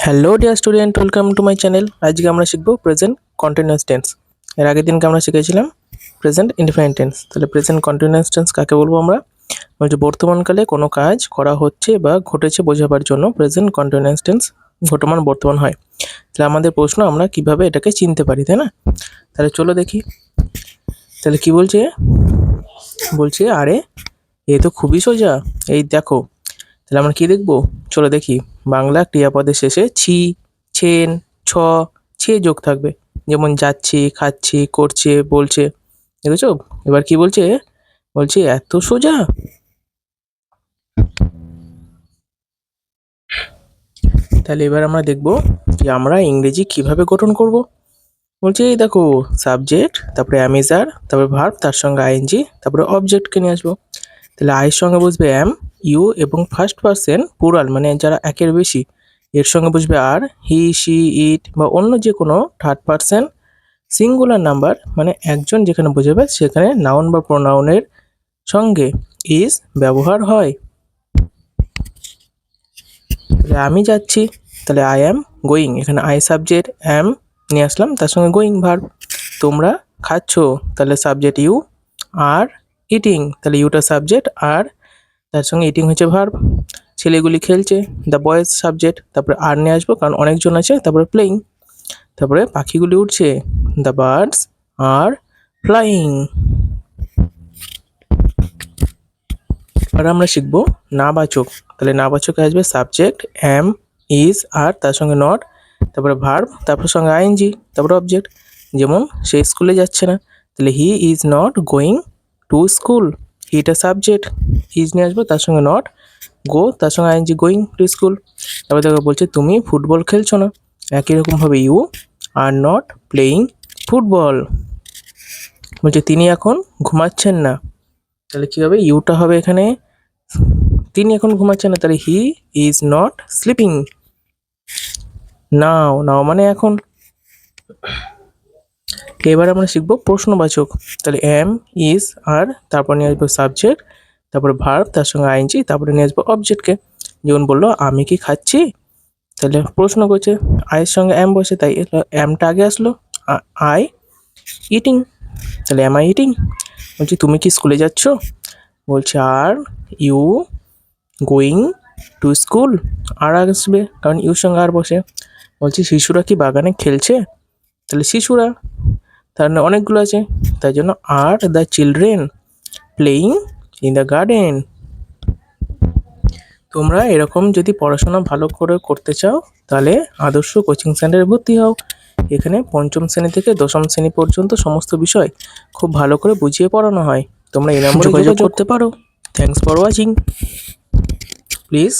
Hello dear student welcome to my channel আজকে আমরা শিখব প্রেজেন্ট কন্টিনিউয়াস টেন্স এর আগের দিনকে আমরা শিখেছিলাম প্রেজেন্ট ইনডিফারেন্ট টেন্স তাহলে প্রেজেন্ট কন্টিনিউয়াস টেন্স কাকে বলব আমরা? বলছে বর্তমানকালে কোনো কাজ করা হচ্ছে বা ঘটেছে বোঝাবার জন্য প্রেজেন্ট কন্টিনিউয়াস টেন্স ঘটমান বর্তমান হয়। তাহলে আমাদের প্রশ্ন আমরা কীভাবে এটাকে চিনতে পারি, তাই না? তাহলে চলো দেখি। তাহলে কি বলছে? বলছে, আরে, এ তো খুবই সোজা। এই দেখো, তাহলে আমরা কি দেখব? চলো দেখি। বাংলা ক্রিয়াপদের শেষে ছি, ছেন, ছ, ছে যোগ থাকবে। যেমন যাচ্ছি, খাচ্ছি, করছে, বলছে। দেখেছ? এবার কি বলছে? বলছে, এত সোজা? তাহলে এবার আমরা দেখব যে আমরা ইংরেজি কীভাবে গঠন করব। বলছে, এই দেখো সাবজেক্ট তারপরে অ্যামেজার তারপরে ভার্ব তার সঙ্গে আইএনজি তারপরে অবজেক্টকে নিয়ে আসব। তাহলে আয়ের সঙ্গে বসবে অ্যাম ইউ এবং ফার্স্ট পার্সন পুরাল মানে যারা একের বেশি, এর সঙ্গে বসবে আর, হি সি ইট বা অন্য যে কোনো থার্ড পার্সন সিঙ্গুলার নাম্বার মানে একজন যেখানে বোঝাবে সেখানে নাউন বা প্রোনাউনের সঙ্গে ইজ ব্যবহার হয়। তাহলে আমি যাচ্ছি, তাহলে আই অ্যাম গোয়িং এখানে আই সাবজেক্ট অ্যাম নিয়ে আসলাম, তার সঙ্গে গোয়িং ভার্ব তোমরা খাচ্ছ, তাহলে সাবজেক্ট ইউ আর ইটিং তাহলে ইউটা সাবজেক্ট আর তার সঙ্গে ইটিং হচ্ছে ভার্ব ছেলেগুলি খেলছে দ্য বয়েজ সাবজেক্ট তারপরে আর নিয়ে আসব কারণ অনেকজন আছে, তারপরে প্লেইং তারপরে পাখিগুলি উঠছে দ্য বার্ডস আর ফ্লাইং এবার আমরা শিখব নাবাচক, তাহলে নাবাচকে আসবে সাবজেক্ট অ্যাম ইজ আর তার সঙ্গে নট তারপরে ভার্ব তারপর সঙ্গে আইএনজি তারপরে অবজেক্ট যেমন সে স্কুলে যাচ্ছে না, তাহলে he is not going to school হিটা subject is নিয়ে আসব, তার সঙ্গে নট গো তার সঙ্গে আইএনজি গোয়িং টু স্কুল তারপর দেখো বলছে, তুমি ফুটবল খেলছো না? একই রকমভাবে you are not playing football বলছে, তিনি এখন ঘুমাচ্ছেন না। তাহলে কী হবে? ইউটা হবে এখানে। তিনি এখন ঘুমাচ্ছেন না, তাহলে he is not sleeping now now মানে এখন। এবার আমরা শিখব প্রশ্নবাচক। তাহলে এম ইজ আর তারপর নিয়ে আসব সাবজেক্ট তারপরে ভার্ব তার সঙ্গে আইনজি তারপরে নিয়ে আসব অবজেক্টকে যেমন বলল, আমি কি খাচ্ছি? তাহলে প্রশ্ন করছে আয়ের সঙ্গে এম বসে, তাই এমটা আগে আসলো আই ইটিং তাহলে এম আই ইটিং বলছি, তুমি কি স্কুলে যাচ্ছ? বলছে, are you going to school are আসবে, কারণ ইউর সঙ্গে আর বসে। বলছি, শিশুরা কি বাগানে খেলছে? তাহলে শিশুরা তার অনেকগুলো আছে। তাই জন্য are the children playing in the garden তোমরা এরকম যদি পড়াশোনা ভালো করে করতে চাও তাহলে আদর্শ কোচিং সেন্টারে ভর্তি হও। এখানে পঞ্চম শ্রেণি থেকে দশম শ্রেণি পর্যন্ত সমস্ত বিষয় খুব ভালো করে বুঝিয়ে পড়ানো হয়। তোমরা এই নম্বরে যোগাযোগ করতে পারো। থ্যাংকস ফর ওয়াচিং প্লিজ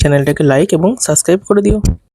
চ্যানেলটাকে লাইক এবং সাবস্ক্রাইব করে দিও।